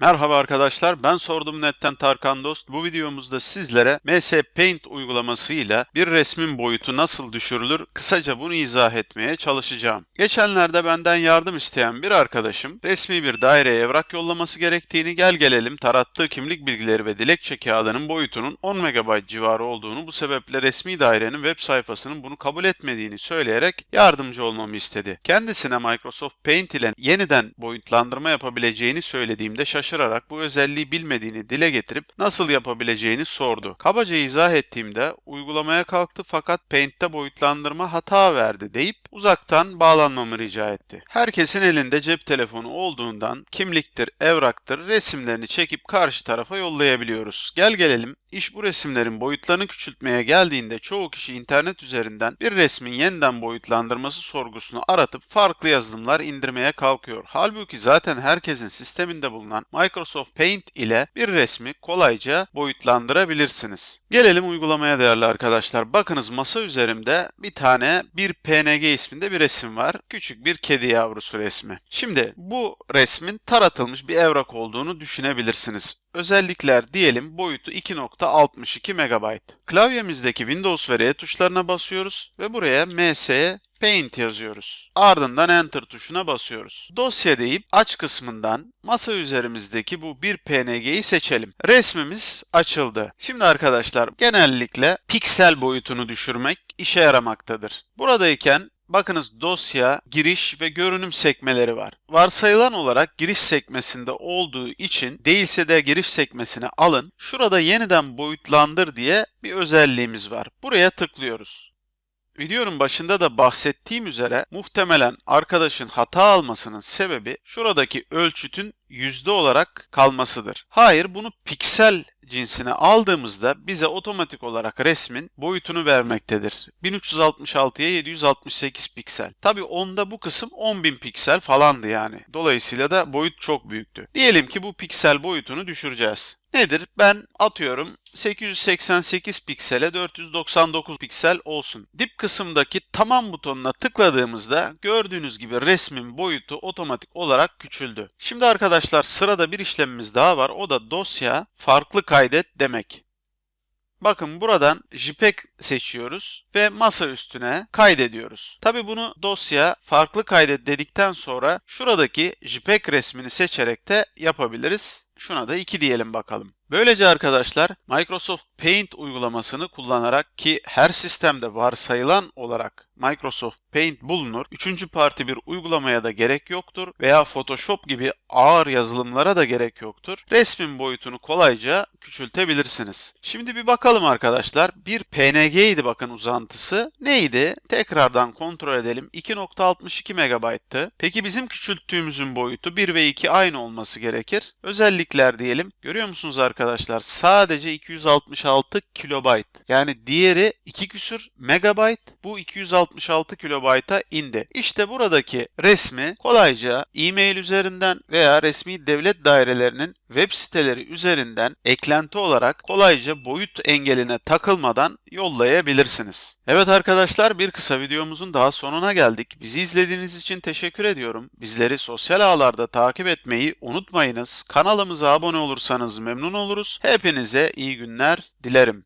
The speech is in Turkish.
Merhaba arkadaşlar, ben Sordum Net'ten Tarkan Dost. Bu videomuzda sizlere MS Paint uygulamasıyla bir resmin boyutu nasıl düşürülür, kısaca bunu izah etmeye çalışacağım. Geçenlerde benden yardım isteyen bir arkadaşım, resmi bir daireye evrak yollaması gerektiğini, gel gelelim tarattığı kimlik bilgileri ve dilekçe kağıdının boyutunun 10 MB civarı olduğunu, bu sebeple resmi dairenin web sayfasının bunu kabul etmediğini söyleyerek yardımcı olmamı istedi. Kendisine Microsoft Paint ile yeniden boyutlandırma yapabileceğini söylediğimde şaşırdı şaşırarak bu özelliği bilmediğini dile getirip nasıl yapabileceğini sordu. Kabaca izah ettiğimde uygulamaya kalktı fakat Paint'te boyutlandırma hata verdi deyip uzaktan bağlanmamı rica etti. Herkesin elinde cep telefonu olduğundan kimliktir, evraktır resimlerini çekip karşı tarafa yollayabiliyoruz. Gel gelelim iş bu resimlerin boyutlarını küçültmeye geldiğinde çoğu kişi internet üzerinden bir resmin yeniden boyutlandırması sorgusunu aratıp farklı yazılımlar indirmeye kalkıyor. Halbuki zaten herkesin sisteminde bulunan Microsoft Paint ile bir resmi kolayca boyutlandırabilirsiniz. Gelelim uygulamaya değerli arkadaşlar. Bakınız masa üzerimde bir tane bir PNG isminde bir resim var. Küçük bir kedi yavrusu resmi. Şimdi bu resmin taratılmış bir evrak olduğunu düşünebilirsiniz. Özellikler diyelim boyutu 2.62 MB. Klavyemizdeki Windows ve R tuşlarına basıyoruz ve buraya ms Paint yazıyoruz. Ardından Enter tuşuna basıyoruz. Dosya deyip aç kısmından masa üzerimizdeki bu bir PNG'yi seçelim. Resmimiz açıldı. Şimdi arkadaşlar genellikle piksel boyutunu düşürmek işe yaramaktadır. Buradayken Bakınız dosya, giriş ve görünüm sekmeleri var. Varsayılan olarak giriş sekmesinde olduğu için değilse de giriş sekmesini alın. Şurada yeniden boyutlandır diye bir özelliğimiz var. Buraya tıklıyoruz. Videonun başında da bahsettiğim üzere muhtemelen arkadaşın hata almasının sebebi şuradaki ölçütün yüzde olarak kalmasıdır. Hayır bunu piksel cinsine aldığımızda bize otomatik olarak resmin boyutunu vermektedir. 1366'ya 768 piksel. Tabi onda bu kısım 10.000 piksel falandı yani. Dolayısıyla da boyut çok büyüktü. Diyelim ki bu piksel boyutunu düşüreceğiz. Nedir? Ben atıyorum 888 piksele 499 piksel olsun. Dip kısımdaki tamam butonuna tıkladığımızda gördüğünüz gibi resmin boyutu otomatik olarak küçüldü. Şimdi arkadaşlar sırada bir işlemimiz daha var. O da dosya farklı kaydet demek. Bakın buradan JPEG seçiyoruz ve masa üstüne kaydediyoruz. Tabi bunu dosya farklı kaydet dedikten sonra şuradaki JPEG resmini seçerek de yapabiliriz. Şuna da 2 diyelim bakalım. Böylece arkadaşlar Microsoft Paint uygulamasını kullanarak ki her sistemde varsayılan olarak Microsoft Paint bulunur. Üçüncü parti bir uygulamaya da gerek yoktur veya Photoshop gibi ağır yazılımlara da gerek yoktur. Resmin boyutunu kolayca küçültebilirsiniz. Şimdi bir bakalım arkadaşlar. Bir PNG idi bakın uzantısı. Neydi? Tekrardan kontrol edelim. 2.62 MB'tı. Peki bizim küçülttüğümüzün boyutu 1 ve 2 aynı olması gerekir. Özellikler diyelim. Görüyor musunuz arkadaşlar? Sadece 266 kilobayt. Yani diğeri 2 küsür megabayt. Bu 266 kilobayta indi. İşte buradaki resmi kolayca e-mail üzerinden veya resmi devlet dairelerinin web siteleri üzerinden eklenti olarak kolayca boyut engeline takılmadan yollayabilirsiniz. Evet arkadaşlar bir kısa videomuzun daha sonuna geldik. Bizi izlediğiniz için teşekkür ediyorum. Bizleri sosyal ağlarda takip etmeyi unutmayınız. Kanalımıza abone olursanız memnun oluruz. Hepinize iyi günler dilerim.